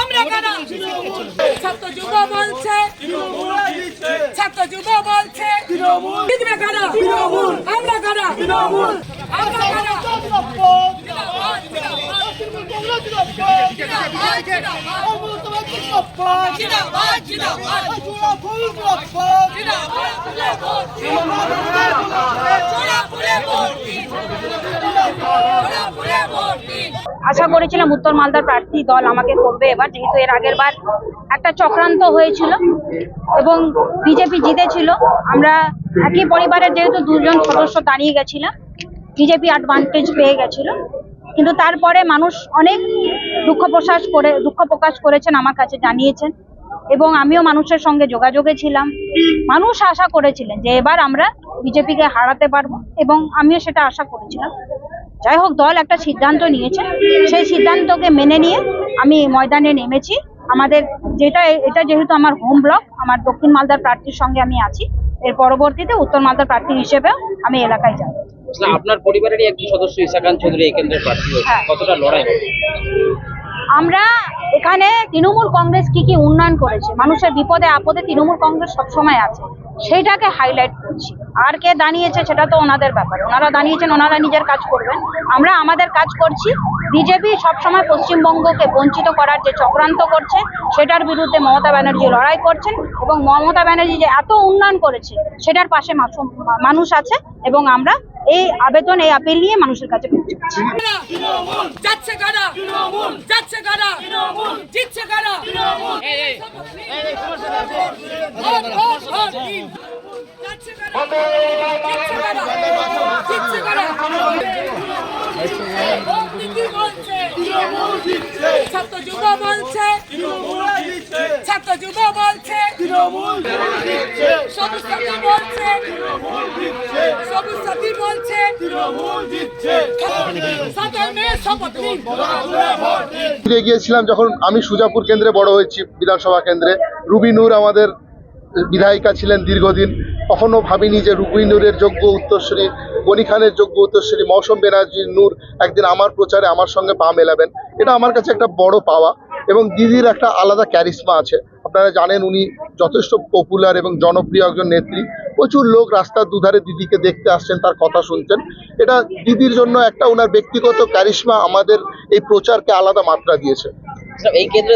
আমরা কারা ছাত্র যুব বলছে ছাত্র যুব বলছে জিতবে কারা আমরা কারা আমরা কারা জিন্দাবাদ জিন্দাবাদ জোড়া আশা করেছিলাম উত্তর মালদার প্রার্থী দল আমাকে করবে এবার, যেহেতু এর আগের বার একটা চক্রান্ত হয়েছিল এবং বিজেপি জিতেছিল। আমরা একই পরিবারের যেহেতু দুজন সদস্য দাঁড়িয়ে গেছিলাম, বিজেপি অ্যাডভান্টেজ পেয়ে গেছিল। কিন্তু তারপরে মানুষ অনেক দুঃখ প্রকাশ করে, দুঃখ প্রকাশ করেছেন আমার কাছে জানিয়েছেন। এবং আমিও মানুষের সঙ্গে যোগাযোগে ছিলাম। মানুষ আশা করেছিলেন যে এবার আমরা বিজেপিকে হারাতে পারব এবং আমিও সেটা আশা করেছিলাম। যাই হোক দল একটা সিদ্ধান্ত নিয়েছে। সেই সিদ্ধান্তকে মেনে নিয়ে আমি ময়দানে নেমেছি। আমাদের যেটা এটা যেহেতু আমার হোম ব্লক আমার দক্ষিণ মালদার প্রার্থীর সঙ্গে আমি আছি। এর পরবর্তীতে উত্তর মালদার প্রার্থী হিসেবেও আমি এলাকায় যাব। আপনার পরিবারেরই একজন সদস্য ইসাকান চৌধুরী এই কেন্দ্রের প্রার্থী হ্যাঁ। কতটা লড়াই হবে? আমরা এখানে তৃণমূল কংগ্রেস কি কি উন্নয়ন করেছে? মানুষের বিপদে আপদে তৃণমূল কংগ্রেস সবসময় আছে। সেইটাকে হাইলাইট করছি। আর কে দাঁড়িয়েছে সেটা তো ওনাদের ব্যাপার। ওনারা দাঁড়িয়েছেন, ওনারা নিজের কাজ করবেন। আমরা আমাদের কাজ করছি। বিজেপি সবসময় পশ্চিমবঙ্গকে বঞ্চিত করার যে চক্রান্ত করছে, সেটার বিরুদ্ধে মমতা ব্যানার্জি লড়াই করছেন এবং মমতা ব্যানার্জি যে এত উন্নয়ন করেছে, সেটার পাশে মানুষ আছে এবং আমরা এই আবেদন, এই আপিল নিয়ে মানুষের কাছে পৌঁছাচ্ছি। ছাত্র যুব বলছে। ছাত্র যুব বলছে। সবুজ বলছে। ফিরে গিয়েছিলাম যখন আমি সুজাপুর কেন্দ্রে বড় হয়েছি, বিধানসভা কেন্দ্রে। রুবি নূর আমাদের বিধায়িকা ছিলেন দীর্ঘদিন। কখনো ভাবিনি যে রুবি নূরের যোগ্য উত্তরসূরি গনি খানের যোগ্য উত্তরসূরি মৌসুম ব্যানার্জি নূর একদিন আমার প্রচারে আমার সঙ্গে পা মেলাবেন। এটা আমার কাছে একটা বড় পাওয়া এবং দিদির একটা আলাদা ক্যারিশমা আছে। আপনারা জানেন উনি যথেষ্ট পপুলার এবং জনপ্রিয় একজন নেত্রী। প্রচুর লোক রাস্তার দুধারে দিদিকে দেখতে আসছেন, তার কথা শুনছেন। এটা দিদির জন্য একটা ওনার ব্যক্তিগত ক্যারিশমা আমাদের এই প্রচারকে আলাদা মাত্রা দিয়েছে। এই কেন্দ্রে